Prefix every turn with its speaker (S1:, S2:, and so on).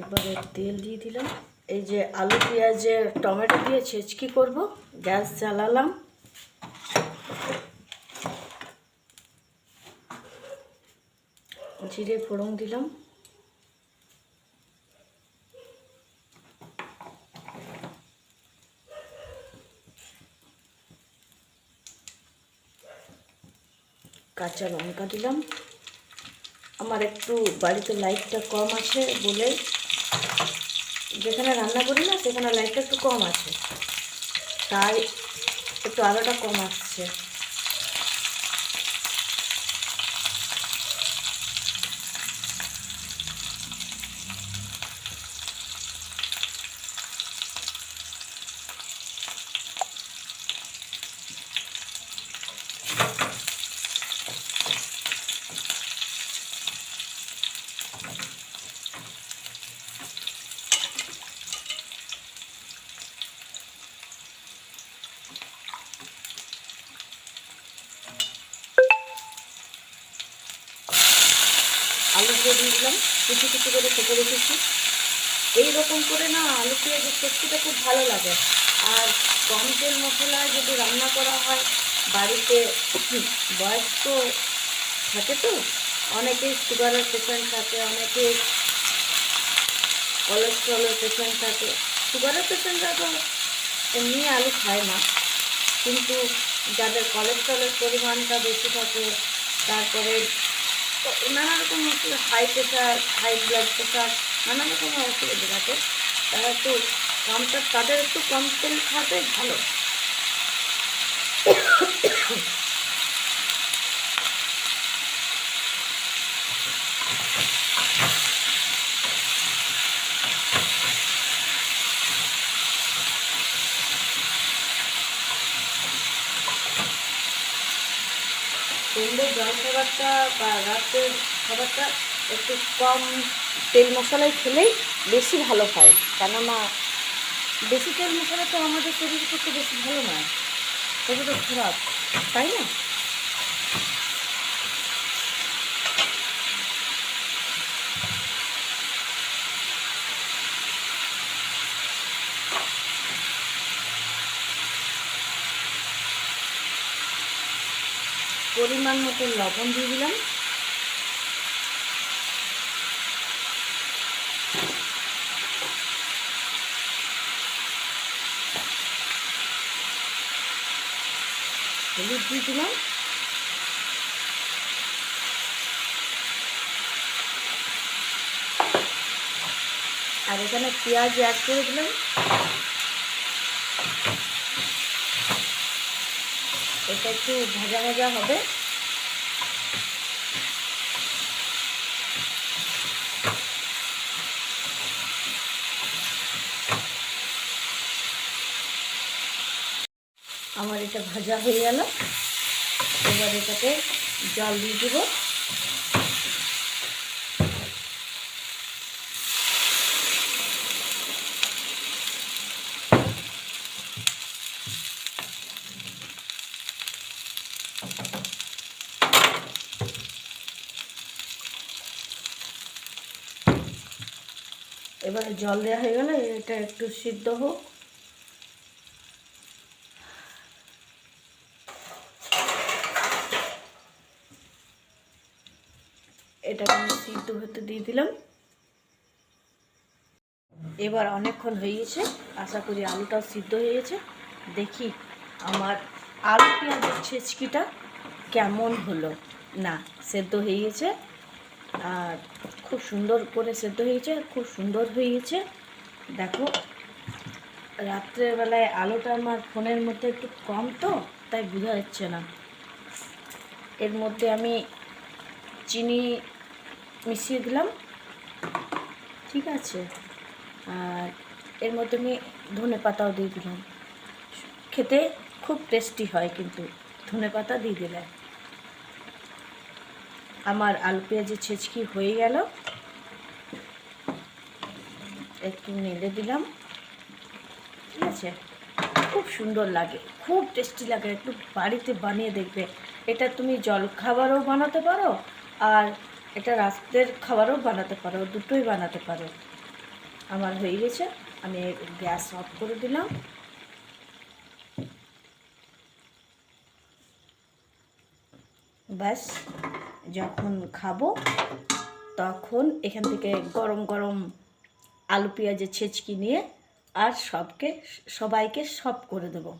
S1: এবারে তেল দিয়ে দিলাম। এই যে আলু, পেঁয়াজের টমেটো দিয়ে ছেচকি করব। গ্যাস জ্বালালাম। জিরে ফোড়ন দিলাম। কাঁচা লঙ্কা দিলাম। আমার একটু বাড়িতে লাইটটা কম আছে বলে যেখানে রান্না করি না সেখানে লাইটটা একটু কম আছে। তাই একটু আলোটা কম আসছে আলু দিয়ে দিয়ে দিলাম কিছু কিছু করে কেটে রেখেছি। এইরকম করে না আলু পেঁয়াজের সবজিটা খুব ভালো লাগে। আর কম তেল মশলায় যদি রান্না করা হয়, বাড়িতে বয়স্ক থাকে তো, অনেকেই সুগারের পেশেন্ট থাকে অনেকে কোলেস্ট্রলের পেশেন্ট থাকে। সুগারের পেশেন্টরা তো এমনি আলু খায় না। কিন্তু যাদের কোলেস্ট্রলের পরিমাণটা বেশি থাকে, তারপরে তো নানা রকম high pressure high blood pressure নানা রকম অসুবিধা থাকে। তারা একটু কমটা তাদের একটু কম তেল খাওয়াটাই ভালো। সন্ধ্যের জল খাবারটা বা রাত্রের খাবারটা একটু কম তেল মশলায় খেলেই বেশি ভালো হয়। কেননা বেশি তেল মশলা তো আমাদের শরীরের পক্ষে বেশি ভালো নয়। তো খারাপ, তাই না? পরিমাণ মতো লবণ দিয়ে দিলাম। হলুদ দিয়ে দিলাম। আর এখানে পেঁয়াজ অ্যাড করে দিলাম। এটা একটু ভাজা ভাজা হবে। আমার এটা ভাজা হয়ে গেল। এবার এটাকে জল দিয়ে দেবো। এবারে জল দেওয়া হয়ে গেলে এটা একটু সিদ্ধ হোক। এটাকে আমি সিদ্ধ হতে দিয়ে দিলাম। এবার অনেকক্ষণ হয়ে গেছে, আশা করি আলুটাও সিদ্ধ হয়ে গেছে। দেখি আমার আলু পেঁয়াজের ছেচকিটা কেমন হলো। না, সেদ্ধ হয়ে গেছে। আর খুব সুন্দর করে সেদ্ধ হয়েছে খুব সুন্দর হয়েছে দেখো, রাত্রের বেলায় আলোটা আমার ফোনের মধ্যে একটু কম তো, তাই বোঝা যাচ্ছে না। এর মধ্যে আমি চিনি মিশিয়ে দিলাম, ঠিক আছে? আর এর মধ্যে আমি ধনে পাতাও দিয়ে দিলাম। খেতে খুব টেস্টি হয় কিন্তু, ধনে পাতা দিয়ে দিলে। আমার আলু পেঁয়াজের ছেচকি হয়ে গেল। একটু নেড়ে দিলাম। ঠিক আছে? খুব সুন্দর লাগে, খুব টেস্টি লাগে, একটু বাড়িতে বানিয়ে দেখবে। এটা তুমি জল খাবারও বানাতে পারো আর এটা রাত্রের খাবারও বানাতে পারো, দুটোই বানাতে পারো। আমার হয়ে গেছে, আমি গ্যাস অফ করে দিলাম। ব্যাস। যখন খাব, তখন এখান থেকে গরম গরম আলু পেঁয়াজের ছেঁচকি নিয়ে আর সবকে, সবাইকে সব করে দেবো।